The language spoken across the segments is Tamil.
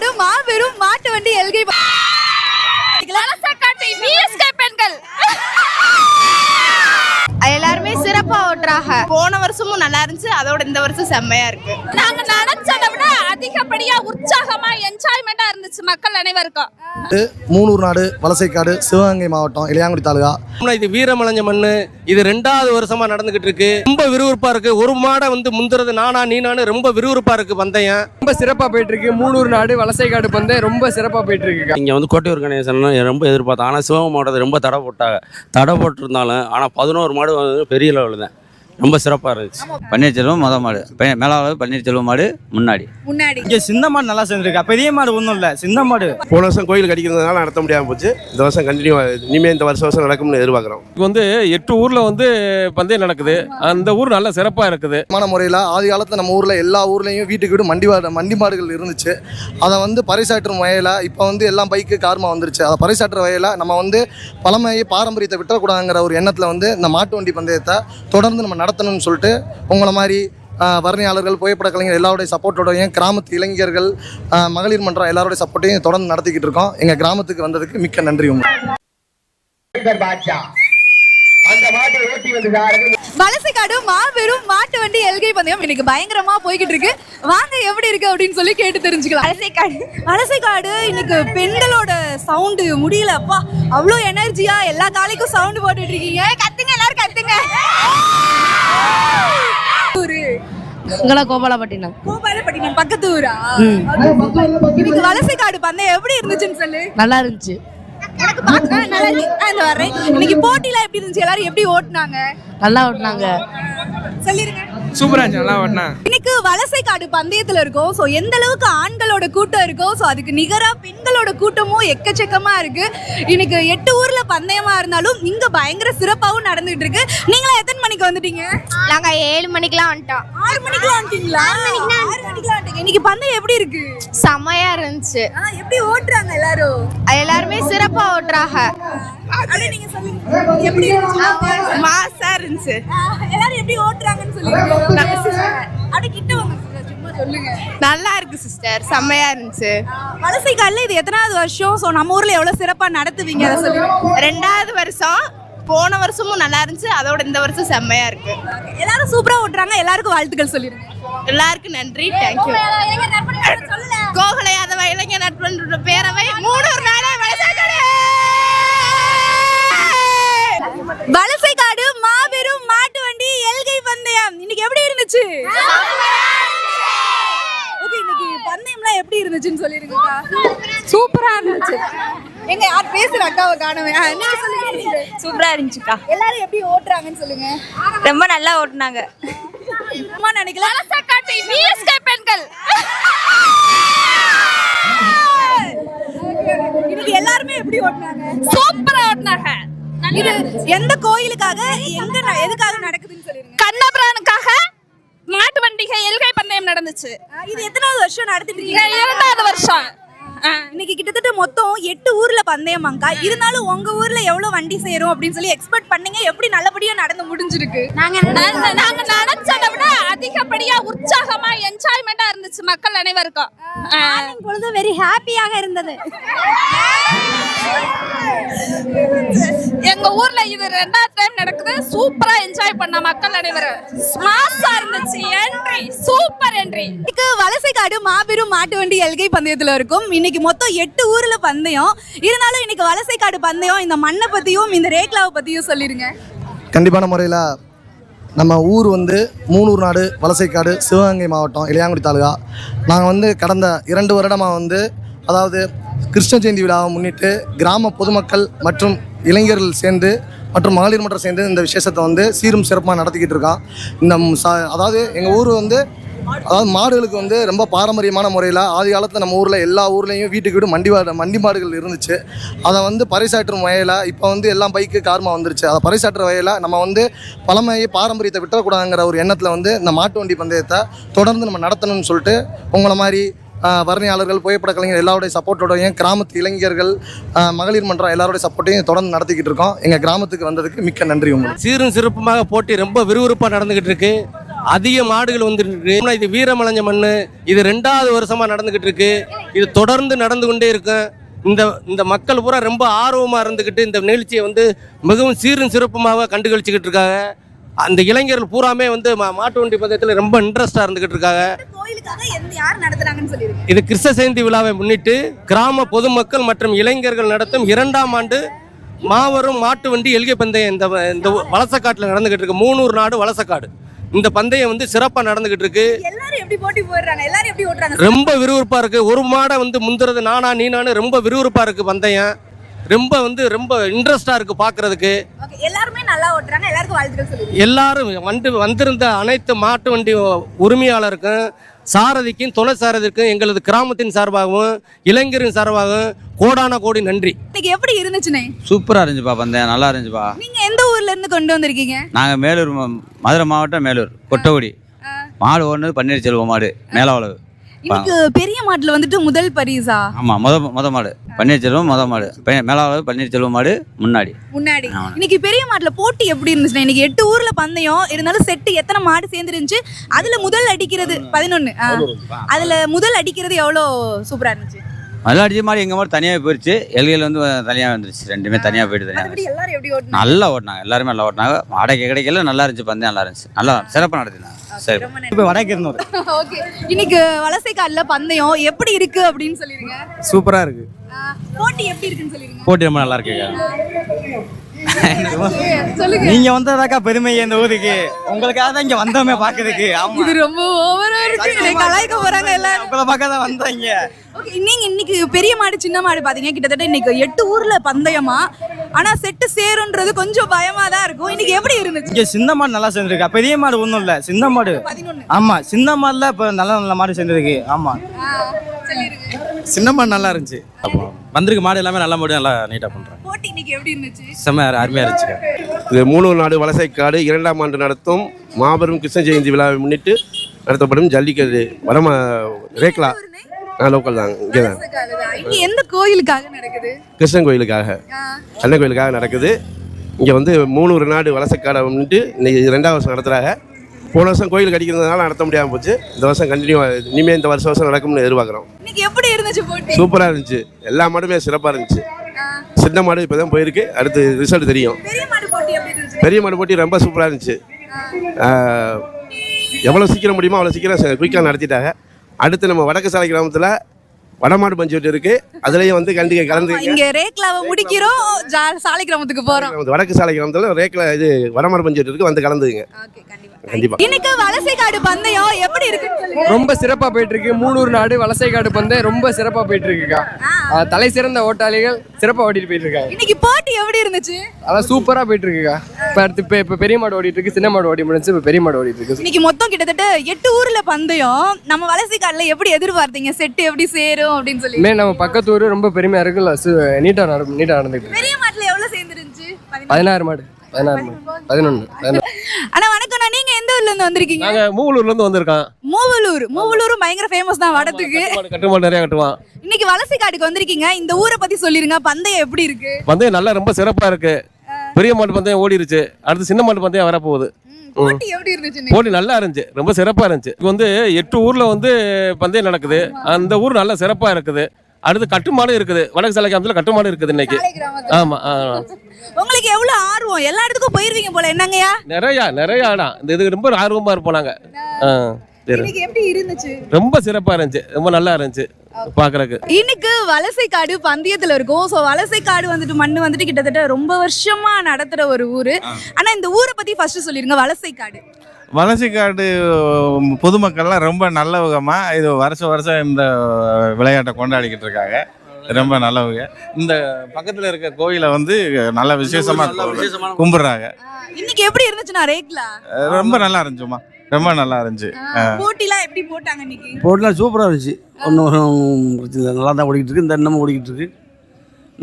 வலசைக்காடு மாபெரும் மாட்டு வண்டி எல்கை பெண்கள். எல்லாருமே சிறப்பா ஓட்டுறாங்க. போன வருஷமும் நல்லா இருந்துச்சு அதோட இந்த வருஷம் செம்மையா இருக்கு. நாங்க நினைச்சதை விட அதிகப்படியா உற்சாகமா என்ஜாய்மெண்டா இருந்துச்சு மக்கள் அனைவருக்கும். மூணூர் நாடு வலசைக்காடு சிவகங்கை மாவட்டம் இளையாங்குடி தாலுகா. ஆனா, இது வீரமலைஞ்ச மண்ணு. இது ரெண்டாவது வருஷமா நடந்துகிட்டு இருக்கு. ரொம்ப விறுவிறுப்பா இருக்கு. ஒரு மாடை வந்து முந்துறது நானா நீனானு ரொம்ப விறுவிறுப்பா இருக்கு பந்தயம். ரொம்ப சிறப்பா போயிட்டு இருக்கு. மூணூர் நாடு வலசைக்காடு பந்து ரொம்ப சிறப்பா போயிட்டு இருக்கு. இங்கே வந்து கோட்டையூர் கணேசன் ரொம்ப எதிர்பார்த்தேன் ஆனால் சிவகங்கை மாவட்டத்தை ரொம்ப தடை போட்டாங்க. தடை போட்டிருந்தாலும் ஆனால் பதினோரு மாடு வந்து பெரிய லெவலில் தான். ரொம்ப சிறப்பாக இருந்துச்சு. பன்னீர்செல்வம் மொதல் மாடு. மேலாவது பன்னீர்செல்வம் மாடு முன்னாடி. முன்னாடி. இங்க சின்ன மாடு நல்லா செஞ்சிருக்கா. பெரிய மாடு ஒன்றும் இல்லை. சின்ன மாடு. போன வருஷம் கோயில் கடிக்கிறதுனால நடத்த முடியாமல் போச்சு. இந்த வருஷம் கண்டினியூ இனிமேல் இந்த வருஷம் வருஷம் நடக்கும்னு எதிர்பார்க்குறோம். இது வந்து எட்டு ஊர்ல வந்து பந்தயம் நடக்குது. அந்த ஊர் நல்ல சிறப்பா இருக்குது. மான முறையில் ஆதி காலத்தில் நம்ம ஊரில் எல்லா ஊர்லேயும் வீட்டுக்கு வீடு மண்டி மாடு மண்டி மாடுகள் இருந்துச்சு. அதை வந்து பறைசாற்றும் வகையில் இப்போ வந்து எல்லாம் பைக்கு கார்மா வந்துருச்சு. அதை பறைசாற்றுற வகையில் நம்ம வந்து பழமையை பாரம்பரியத்தை விட்டுறக்கூடாதுங்கிற ஒரு எண்ணத்தில் வந்து இந்த மாட்டு வண்டி பந்தயத்தை தொடர்ந்து நம்ம நடத்தணும்னு சொல்லிட்டு உங்களை மாதிரி வர்ணியாளர்கள் புகைப்பட கலைஞர் எல்லாருடைய சப்போர்ட்டோடையும் கிராமத்து இளைஞர்கள் மகளிர் மன்றம் எல்லாருடைய சப்போர்ட்டையும் தொடர்ந்து நடத்திக்கிட்டு இருக்கோம். எங்கள் கிராமத்துக்கு வந்ததுக்கு மிக்க நன்றி உங்களுக்கு வலசைக்காடு மாபெரும் மாட்டு வண்டி எல்கை பந்தயம் இன்னைக்கு பயங்கரமா போய்கிட்டு இருக்கு. வாங்க எப்படி இருக்கு அப்படின்னு சொல்லி கேட்டு தெரிஞ்சுக்கலாம். வலசைக்காடு வலசைக்காடு இன்னைக்கு பெண்களோட சவுண்டு முடியல. அப்பா அவ்வளோ எனர்ஜியா எல்லா காலைக்கும் சவுண்டு போட்டுட்டு இருக்கீங்க. கத்துங்க ஊரு. உங்களா கோபாலப்பட்டினம். கோபாலப்பட்டினம் பக்கத்து ஊரா இன்னைக்கு வலசைக்காடு பந்தயம் எப்படி இருந்துச்சுன்னு சொல்லு. நல்லா இருந்துச்சு. எனக்கு பார்க்க நல்லா இருக்கு. இன்னைக்கு போட்டிலாம் எப்படி இருந்துச்சு? எல்லாரும் எப்படி ஓட்டுனாங்க? நல்லா ஓட்டினாங்க. சொல்லிருங்க. சூப்பரா இருந்துச்சு நல்லா ஓட்டினா இன்னைக்கு வலசைக்காடு பந்தயத்துல இருக்கோம். ஸோ எந்த அளவுக்கு ஆண்களோட கூட்டம் இருக்கோ ஸோ அதுக்கு நிகரா பெண்களோட கூட்டமும் எக்கச்சக்கமா இருக்கு. இன்னைக்கு எட்டு ஊர்ல பந்தயமா இருந்தாலும் இங்க பயங்கர சிறப்பாகவும் நடந்துகிட்டு இருக்கு. நீங்களா எத்தனை மணிக்கு வந்துட்டீங்க? நாங்க ஏழு மணிக்கெல்லாம் வந்துட்டோம். ஆறு மணிக்கெல்லாம் வந்துட்டீங்களா? ஆறு மணிக்கெல்லாம் வந்துட்டீங்க. இன்னைக்கு பந்தயம் எப்படி இருக்கு? செம்மையா இருந்துச்சு. எப்படி ஓட்டுறாங்க எல்லாரும்? எல்லாருமே சிறப்பா ஓட்டுறாங்க. மாசா இருந்துச்சு. எல்லாரும் எப்படி ஓட்டுறாங்கன்னு சொல்லுங்க. நல்லா இருக்கு சிஸ்டர். செம்மையா இருந்துச்சு. வலசைக்காலில் இது எத்தனாவது வருஷம்? ஸோ நம்ம ஊர்ல எவ்வளவு சிறப்பா நடத்துவீங்க? அதை சொல்லுங்க. ரெண்டாவது வருஷம் போன வருஷமும் நல்லா இருந்துச்சு. அதோட இந்த வருஷம் செம்மையா இருக்கு. எல்லாரும் சூப்பரா ஓட்டுறாங்க. எல்லாருக்கும் வாழ்த்துக்கள் சொல்லிருங்க எல்லாருக்கும் நன்றி. தேங்க்யூ கோகுல யாதவ இளைஞர் நட்பு பேரவை மூணூர் நாடு வலசைக்காடு வலசைக்காடு மாபெரும் மாட்டு வண்டி எல்கை பந்தயம். இன்னைக்கு எப்படி இருந்துச்சு? ஓகே இன்னைக்கு பந்தயம்லாம் எப்படி இருந்துச்சுன்னு சொல்லிருங்கக்கா. சூப்பரா இருந்துச்சு. எங்க யார் பேசுற அக்காவை ஆ, நீங்க சொல்லுங்க சூப்பரா இருந்துச்சுக்கா. எல்லாரும் எப்படி ஓட்டுறாங்கன்னு சொல்லுங்க. ரொம்ப நல்லா ஓட்டுனாங்க. விஎஸ்கே பெண்கள் இன்னைக்கு எல்லாருமே எப்படி ஓட்டுனாங்க சூப்பரா ஓட்டினாங்க இது எந்த கோயிலுக்காக எங்க எதுக்காக நடக்குதுன்னு சொல்லிருங்க. கண்ணபிரானுக்காக மாட்டு வண்டிகை எல்கை பந்தயம் நடந்துச்சு. இது எத்தனாவது வருஷம் நடத்திட்டு இருக்கீங்க? இரண்டாவது வருஷம். இன்னைக்கு கிட்டத்தட்ட மொத்தம் எட்டு ஊர்ல பந்தயமாங்கா இருந்தாலும் உங்க ஊர்ல எவ்வளவு வண்டி சேரும் அப்படின்னு சொல்லி எக்ஸ்பெக்ட் பண்ணீங்க. எப்படி நல்லபடியா நடந்து முடிஞ்சிருக்கு? நாங்க நாங்க நினைச்சதை விட அதிகப்படியா உற்சாகமா என்ஜாய்மெண்டா இருந்துச்சு மக்கள் அனைவருக்கும். பொழுது வெரி ஹாப்பியாக இருந்தது. எங்க ஊர்ல இது ரெண்டாவது டைம் நடக்குது. சூப்பரா என்ஜாய் பண்ண மக்கள் அனைவரும். மாசா இருந்துச்சு என்ட்ரி சூப்பர் என்ட்ரி வலசைக்காடு மாபெரும் மாட்டு வண்டி எல்கை பந்தயத்துல இருக்கும். இன்னைக்கு மொத்தம் எட்டு ஊர்ல பந்தயம். இருந்தாலும் இன்னைக்கு வலசைக்காடு பந்தயம். இந்த மண்ணை பத்தியும் இந்த ரேக்லாவை பத்தியும் சொல்லிருங்க. கண்டிப்பான முறையில் நம்ம ஊர் வந்து மூணூர் நாடு வலசைக்காடு சிவகங்கை மாவட்டம் இளையாங்குடி தாலுகா. நாங்கள் வந்து கடந்த இரண்டு வருடமாக வந்து அதாவது கிருஷ்ண ஜெயந்தி விழாவை முன்னிட்டு கிராம பொதுமக்கள் மற்றும் இளைஞர்கள் சேர்ந்து மற்றும் மகளிர் மன்றம் சேர்ந்து இந்த விசேஷத்தை வந்து சீரும் சிறப்பாக நடத்திக்கிட்டு இருக்கோம். இந்த அதாவது எங்கள் ஊர் வந்து அதாவது மாடுகளுக்கு வந்து ரொம்ப பாரம்பரியமான முறையில் ஆதி காலத்தில் நம்ம ஊரில் எல்லா ஊர்லேயும் வீட்டுக்கு வீடு மண்டி மாடு மண்டி மாடுகள் இருந்துச்சு. அதை வந்து பறைசாற்றும் வகையில் இப்போ வந்து எல்லாம் பைக்கு கார்மா வந்துருச்சு. அதை பறைசாற்றுற வகையில் நம்ம வந்து பழமையை பாரம்பரியத்தை விட்டுறக்கூடாதுங்கிற ஒரு எண்ணத்தில் வந்து இந்த மாட்டு வண்டி பந்தயத்தை தொடர்ந்து நம்ம நடத்தணும்னு சொல்லிட்டு உங்களை மாதிரி வர்ணையாளர்கள் புகைப்பட கலைஞர் எல்லாருடைய சப்போர்ட்டோடையும் கிராமத்து இளைஞர்கள் மகளிர் மன்றம் எல்லாருடைய சப்போர்ட்டையும் தொடர்ந்து நடத்திக்கிட்டு இருக்கோம். எங்கள் கிராமத்துக்கு வந்ததுக்கு மிக்க நன்றி உங்களுக்கு. சீரும் சிறப்புமாக போட்டி ரொம்ப விறுவிறுப்பாக நடந்துக்கிட்டு இருக்குது அதிக மாடுகள் ஆனா, இது வீரமலைஞ்ச மண்ணு. இது ரெண்டாவது வருஷமா நடந்துகிட்டு இருக்கு. இது தொடர்ந்து நடந்து கொண்டே இருக்கும். இந்த இந்த மக்கள் பூரா ரொம்ப ஆர்வமாக இருந்துக்கிட்டு இந்த நிகழ்ச்சியை வந்து மிகவும் சீரும் சிறப்புமாக கண்டுகளிச்சுக்கிட்டு இருக்காங்க. அந்த இளைஞர்கள் பூராமே வந்து மாட்டு வண்டி பந்தயத்தில் ரொம்ப இன்ட்ரெஸ்டாக இருந்துக்கிட்டு இருக்காங்க. இது கிருஷ்ண ஜெயந்தி விழாவை முன்னிட்டு கிராம பொதுமக்கள் மற்றும் இளைஞர்கள் நடத்தும் இரண்டாம் ஆண்டு மாபெரும் மாட்டு வண்டி எல்கை பந்தயம் இந்த இந்த வலசக்காட்டில் நடந்துகிட்டு இருக்கு. மூணூர் நாடு வலசக்காடு. இந்த பந்தயம் வந்து சிறப்பாக நடந்துகிட்டு இருக்கு. எல்லாரும் எப்படி போட்டி போடுறாங்க? எல்லாரும் எப்படி ஓட்டுறாங்க? ரொம்ப விறுவிறுப்பாக இருக்கு. ஒரு மாடை வந்து முந்துறது நானா நீனானு ரொம்ப விறுவிறுப்பாக இருக்கு பந்தயம். ரொம்ப வந்து ரொம்ப இன்ட்ரெஸ்டாக இருக்கு பார்க்கறதுக்கு Okay, எல்லாருமே நல்லா ஓட்டுறாங்க. எல்லாருக்கும் வாழ்த்துக்கள் எல்லாரும் வந்து வந்திருந்த அனைத்து மாட்டு வண்டி உரிமையாளருக்கும் சாரதிக்கும் துணை சாரதிக்கும் எங்களது கிராமத்தின் சார்பாகவும் இளைஞரின் சார்பாகவும் கோடான கோடி நன்றி. இன்னைக்கு எப்படி இருந்துச்சுனே? சூப்பராக இருந்துச்சுப்பா பந்தயம். நல்லா இருந்துச்சுப்பா. நீங்க எந்த ஊர்ல இருந்து கொண்டு வந்திருக்கீங்க? நாங்கள் மேலூர் மதுரை மாவட்டம் மேலூர் கொட்டகுடி. மாடு ஒன்று பன்னீர்செல்வம் மாடு மேலாவளவு இன்னைக்கு பெரிய மாட்டுல வந்துட்டு முதல் பரிசா? ஆமாம் முத முத மாடு. பன்னீர்செல்வம் முத மாடு. பே- மேலாவளவு பன்னீர்செல்வம் மாடு முன்னாடி. முன்னாடி. ஆமா. இன்னைக்கு பெரிய மாட்டுல போட்டி எப்படி இருந்துச்சுன்னா இன்னைக்கு எட்டு ஊர்ல பந்தயம் இருந்தாலும் செட்டு எத்தனை மாடு சேர்ந்து இருந்துச்சு அதுல முதல் அடிக்கிறது பதினொன்னு. அதுல முதல் அடிக்கிறது எவ்வளவு சூப்பரா இருந்துச்சு? முதல்ல அடிச்ச மாடு எங்கள் மாடு தனியாக போயிடுச்சு எல்கையில் வந்து தனியாக வந்துருச்சு. ரெண்டுமே தனியாக போயிட்டு தனியாக எல்லாரும் எப்படி ஓட்டுனாங்க? நல்லா ஓட்டினாங்க. எல்லாருமே நல்லா ஓட்டினாங்க. வாடகை கிடைக்கல நல்லா இருந்துச்சு பந்தயம் நல்லா இருந்துச்சு. நல்லா சிறப்பாக நடத்தினாங்க. சரி. இப்போ வடக்கு இருந்தூர் ஓகே. இன்னைக்கு வலசைக்காடுல பந்தயம் எப்படி இருக்கு அப்படின்னு சொல்லிருங்க. சூப்பராக இருக்கு. போட்டி எப்படி இருக்குன்னு சொல்லிருங்க. போட்டி ரொம்ப நல்லா இருக்குங்க. நீங்க வந்ததாக்கா பெருமை இந்த ஊருக்கு. உங்களுக்காக தான் இங்க வந்தோமே பாக்குறதுக்கு ஆமா. இது ரொம்ப ஓவரா இருக்கு. கலாய்க்க போறாங்க எல்லாரும். உங்களை பார்க்க தான் வந்தாங்க. ஓகே நீங்க இன்னைக்கு பெரிய மாடு சின்ன மாடு பாத்தீங்க. கிட்டத்தட்ட இன்னைக்கு எட்டு ஊர்ல பந்தயமா. ஆனா செட்டு சேருன்றது கொஞ்சம் பயமா தான் இருக்கும். இன்னைக்கு எப்படி இருந்துச்சு? இங்க சின்ன மாடு நல்லா சேர்ந்துருக்கா. பெரிய மாடு ஒன்றும் இல்ல. சின்ன மாடு. ஆமா சின்ன மாடுல இப்ப நல்ல நல்ல மாடு சேர்ந்துருக்கு. ஆமா. சின்ன மாடு நல்லா இருந்துச்சு. வந்திருக்க மாடு எல்லாமே நல்ல மாடு நல்லா நீட்டாக பண்ணுறாங்க போட்டி இன்னைக்கு எப்படி இருந்துச்சு? செம்ம அருமையாக இருந்துச்சுங்க இது மூணூர் நாடு வலசைக்காடு இரண்டாம் ஆண்டு நடத்தும் மாபெரும் கிருஷ்ண ஜெயந்தி விழாவை முன்னிட்டு நடத்தப்படும் ஜல்லிக்கட்டு. வடம ரேக்லா ஆ லோக்கல் தான் இங்கே தான். எந்த கோயிலுக்காக நடக்குது? கிருஷ்ணன் கோயிலுக்காக. அண்ணன் கோயிலுக்காக நடக்குது. இங்கே வந்து மூணூர் நாடு வலசைக்காடை முன்னிட்டு இன்னைக்கு ரெண்டாவது வருஷம் நடத்துகிறாங்க போன வருஷம் கோயில் கடிக்கிறதுனால நடத்த முடியாமல் போச்சு. இந்த வருஷம் கண்டினியூ இனிமேல் இந்த வருஷம் வருஷம் நடக்கும்னு எதிர்பார்க்குறோம். எப்படி இருந்துச்சு போட்டி? சூப்பராக இருந்துச்சு. எல்லா மாடுமே சிறப்பாக இருந்துச்சு. சின்ன மாடு இப்போ தான் போயிருக்கு. அடுத்து ரிசல்ட் தெரியும். பெரிய மாடு போட்டி எப்படி இருந்துச்சு? பெரிய மாடு போட்டி ரொம்ப சூப்பராக இருந்துச்சு. எவ்வளோ சீக்கிரம் முடியுமோ அவ்வளோ சீக்கிரம் குயிக்காக நடத்திட்டாங்க. அடுத்து நம்ம வடக்கு சாலை கிராமத்தில் வடமாடு பஞ்சுவட்டு இருக்கு. அதுலேயும் வந்து கண்டிக்க கலந்து இங்க ரேக்லாவை முடிக்கிறோம். சாலை கிராமத்துக்கு போறோம். வடக்கு சாலை கிராமத்தில் ரேக்கில் இது வடமாடு பஞ்சுவட்டு இருக்கு. வந்து கலந்துங்க ஓகே கண்டிப்பா. இன்னைக்கு வலசைக்காடு பந்தயம் எப்படி இருக்குன்னு சொல்லுங்க ரொம்ப சிறப்பாக போயிட்டு இருக்கு மூணூர் நாடு வலசைக்காடு பந்தயம் ரொம்ப சிறப்பாக போயிட்டு இருக்குக்கா தலை சிறந்த ஓட்டாளிகள் சிறப்பாக ஓட்டிட்டு போயிட்டு இருக்காங்க இன்னைக்கு போட்டி எப்படி இருந்துச்சு? அதான் சூப்பராக போயிட்டு இருக்குக்கா இப்போ அடுத்து இப்போ இப்போ பெரிய மாடு ஓடிட்டு இருக்கு சின்ன மாடு ஓடி முடிஞ்சு இப்போ பெரிய மாடு ஓடிட்டு இருக்கு. இன்னைக்கு மொத்தம் கிட்டத்தட்ட எட்டு ஊர்ல பந்தயம். நம்ம வலசைக்காடுல எப்படி எதிர்பார்த்தீங்க? செட்டு எப்படி சேரும்? அப்படின்னு சொல்லி இனிமே நம்ம பக்கத்து ஊர் ரொம்ப பெருமையாக இருக்குல்ல நீட்டாக நட நீட்டாக நடந்துக்கிட்டு. பெரிய மாட்டுல எவ்வளவு சேர்ந்துருந்துச்சு? பதினாறு. மாடு பதினாறு மாடு பதினொன்று பதினொன்று அண்ணா வணக்கம்ண்ணா. நீங்க எந்த ஊர்ல இருந்து வந்திருக்கீங்க? நாங்கள் மூவலூர்லேருந்து வந்திருக்கோம். மூவலூர். மூவலூரும் பயங்கர ஃபேமஸ் தான் வடத்துக்கு. கட்டுமாடு நிறைய கட்டுவான் இன்னைக்கு வலசைக்காடுக்கு வந்திருக்கீங்க. இந்த ஊரை பத்தி சொல்லிருங்க. பந்தயம் எப்படி இருக்கு? பந்தயம் நல்லா ரொம்ப சிறப்பாக இருக்கு. பெரிய மாட்டு பந்தயம் ஓடிருச்சு. அடுத்து சின்ன மாட்டு பந்தயம் வரப்போகுது. போட்டி எப்படி இருந்துச்சு இன்னைக்கு? போட்டி நல்லா இருந்துச்சு. ரொம்ப சிறப்பாக இருந்துச்சு. இது வந்து எட்டு ஊரில் வந்து பந்தயம் நடக்குது. அந்த ஊர் நல்லா சிறப்பாக இருக்குது. அடுத்து கட்டுமாடு இருக்குது. வடக்கு சாலை கிராமத்தில் கட்டுமாடு இருக்குது இன்னைக்கு. ஆமாம் உங்களுக்கு எவ்வளவு ஆர்வம்? எல்லா இடத்துக்கும் போயிருவீங்க போல. என்னங்கய்யா? நிறையா நிறையா இடம். இந்த இதுக்கு ரொம்ப ஆர்வமாக இருப்போம் இன்னைக்கு எப்படி இருந்துச்சு? ரொம்ப சிறப்பாக இருந்துச்சு. ரொம்ப நல்லா இருந்துச்சு. பார்க்குறக்கு. இன்னைக்கு வலசைக்காடு பந்தயத்துல இருக்கும். ஸோ வலசைக்காடு வந்துட்டு மண்ணு வந்துட்டு கிட்டத்தட்ட ரொம்ப வருஷமா நடத்துற ஒரு ஊரு. ஆனா இந்த ஊரை பத்தி ஃபர்ஸ்ட் சொல்லிருங்க. வலசைக்காடு வலசைக்காடு பொதுமக்கள்லாம் ரொம்ப நல்லவகமா இது வருஷம் வருஷம் இந்த விளையாட்டை கொண்டாடிக்கிட்டு இருக்காங்க. ரொம்ப நல்லவங்க. இந்த பக்கத்தில் இருக்க கோயிலை வந்து நல்ல விசேஷமா கும்பிடுறாங்க. இன்னைக்கு எப்படி இருந்துச்சுண்ணா ரேக்லா ரொம்ப நல்லா இருந்துச்சுமா ரொம்ப நல்லா இருந்துச்சு. போட்டிலாம் எப்படி போட்டாங்க இன்னைக்கு? போட்டிலாம் சூப்பராக இருந்துச்சு. ஒன்றும் பிரச்சனை இல்லை நல்லா தான் ஓடிக்கிட்டு இருக்கு. இந்த இன்னமும் ஓடிக்கிட்டு இருக்கு.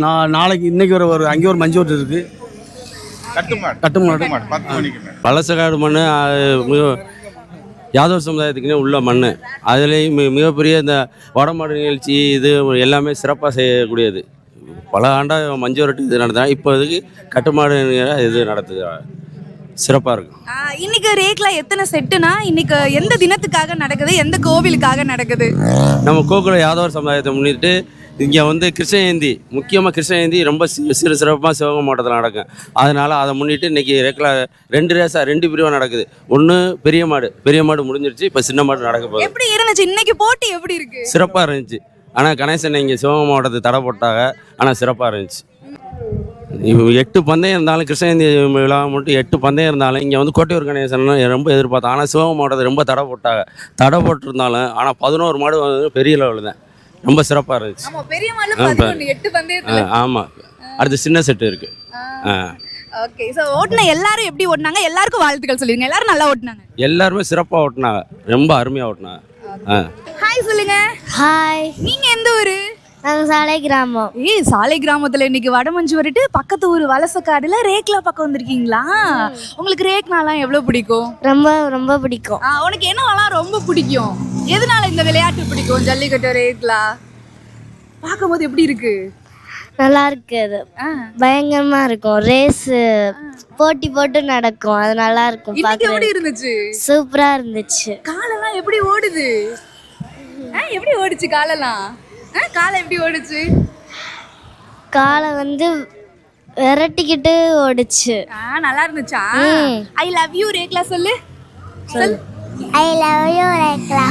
நான் நாளைக்கு இன்னைக்கு ஒரு ஒரு அங்கே ஒரு மஞ்சு ஓட்டு இருக்கு. கட்டுமாடு. வலசக்காடு மண் யாதவ் சமுதாயத்துக்குன்னே உள்ள மண் அதுலேயும் மிகப்பெரிய இந்த வடமாடு நிகழ்ச்சி இது எல்லாமே சிறப்பாக செய்யக்கூடியது. பல ஆண்டாக மஞ்சு வரட்டு இது நடத்தினா இப்போதைக்கு கட்டுமாடு இது நடத்துகிறாங்க சிறப்பாக இருக்கும் இன்னைக்கு ரேக்லா எத்தனை செட்டுனா இன்னைக்கு எந்த தினத்துக்காக நடக்குது எந்த கோவிலுக்காக நடக்குது? நம்ம கோகுல யாதவர் சமுதாயத்தை முன்னிட்டு இங்கே வந்து கிருஷ்ண ஜெயந்தி முக்கியமாக கிருஷ்ண ஜெயந்தி ரொம்ப சி- சிறு சிறப்பாக சிவகங்கை மாவட்டத்தில் நடக்கும். அதனால் அதை முன்னிட்டு இன்றைக்கி ரேக்கில் ரெண்டு ரேஸாக ரெண்டு பிரிவாக நடக்குது. ஒன்று பெரிய மாடு பெரிய மாடு முடிஞ்சிருச்சு இப்போ சின்ன மாடு நடக்க போகுது. எப்படி இருந்துச்சு? இன்னைக்கு போட்டி எப்படி இருக்கு? சிறப்பாக இருந்துச்சு. ஆனால் கணேசன் இங்கே சிவகங்கை மாவட்டத்துக்கு தடை போட்டாங்க. ஆனால் சிறப்பாக இருந்துச்சு. இப்போ எட்டு பந்தயம் இருந்தாலும் கிருஷ்ண ஜெயந்தி விழா மட்டும் எட்டு பந்தயம் இருந்தாலும் இங்கே வந்து கோட்டையூர் கணேசன் ரொம்ப எதிர்பார்த்தோம் ஆனால் சிவகங்கை மாவட்டத்தை ரொம்ப தடை போட்டாங்க. தடை போட்டிருந்தாலும் ஆனால் பதினோரு மாடு வந்து பெரிய லெவலில் தான். ரொம்ப சிறப்பாக இருந்துச்சு. ஆமாம் அடுத்து சின்ன செட்டு இருக்குது ஆ ஓகே சோ ஓட்டுன எல்லாரும் எப்படி ஓட்டுனாங்க? எல்லாருக்கும் வாழ்த்துக்கள் சொல்லிருங்க. எல்லாரும் நல்லா ஓட்டுனாங்க. எல்லாருமே சிறப்பாக ஓட்டினாங்க. ரொம்ப அருமையாக ஓட்டினாங்க. ஆ. ஹாய் சொல்லுங்க. ஹாய் நீங்க எந்த நாங்கள் சாலை கிராமம். ஏய் சாலை கிராமத்துல இன்னைக்கு வடமஞ்சு வரட்டு பக்கத்து ஊர் வலசக்காடுல ரேக்லா பக்கம் வந்திருக்கீங்களா? உங்களுக்கு ரேக்னாலாம் எவ்வளவு பிடிக்கும்? ரொம்ப ரொம்ப பிடிக்கும். ஆ, உனக்கு என்னவெல்லாம் ரொம்ப பிடிக்கும்? எதனால இந்த விளையாட்டு பிடிக்கும் ஜல்லிக்கட்டு ரேக்லா? பார்க்கும்போது எப்படி இருக்கு? நல்லா இருக்கு அது. ஆ. பயங்கரமா இருக்கும். ரேஸ் போட்டி போட்டு நடக்கும். அது நல்லா இருக்கும் எப்படி இருந்துச்சு? சூப்பரா இருந்துச்சு. காலெல்லாம் எப்படி ஓடுது? எப்படி ஓடுச்சு காலெல்லாம்? காலை எப்படி ஓடுச்சு? காலை வந்து விரட்டிக்கிட்டு ஓடுச்சு. ஆ நல்லா இருந்துச்சா. ஐ லவ் யூ ரேக்லா சொல்லு. சொல் ஐ லவ் யூ ரேக்லா.